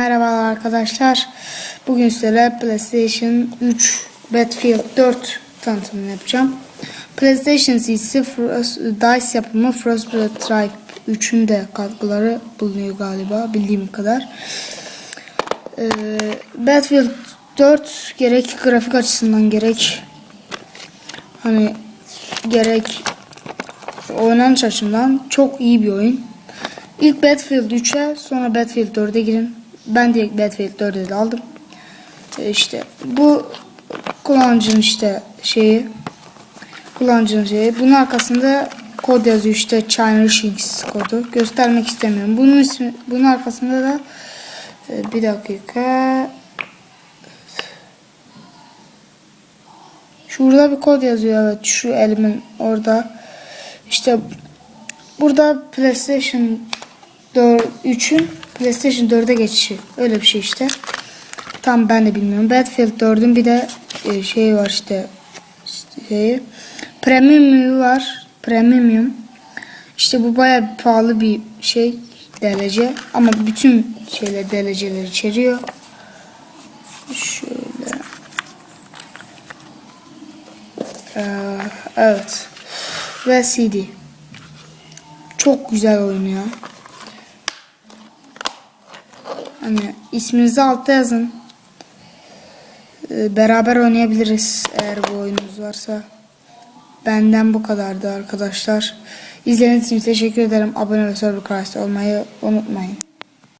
Merhabalar arkadaşlar. Bugün sizlere PlayStation 3 Battlefield 4 tanıtımını yapacağım. PlayStation serisi Frost- DICE yapımı Frostbite Tribe 3'ün de katkıları bulunuyor galiba bildiğim kadar. Ee, Battlefield 4 gerek grafik açısından gerek hani gerek oynanış açısından çok iyi bir oyun. İlk Battlefield 3'e sonra Battlefield 4'e girin. Ben direkt Battlefield 4'e de aldım. E işte bu kullanıcının işte şeyi kullanıcının şeyi. Bunun arkasında kod yazıyor işte China Shings kodu. Göstermek istemiyorum. Bunun ismi bunun arkasında da e, bir dakika Şurada bir kod yazıyor evet şu elimin orada. İşte burada PlayStation 4 3'ün PlayStation 4'e geçişi. Öyle bir şey işte. Tam ben de bilmiyorum. Battlefield 4'ün bir de e, şeyi var işte, şeyi. Premium'u var. Premium. İşte bu bayağı pahalı bir şey derece ama bütün şeyler dereceler içeriyor. Şöyle. Ee, evet. Ve CD. Çok güzel oyun ya. Hani isminizi altta yazın. Ee, beraber oynayabiliriz eğer bu oyununuz varsa. Benden bu kadardı arkadaşlar. İzlediğiniz için teşekkür ederim. Abone ve server olmayı unutmayın.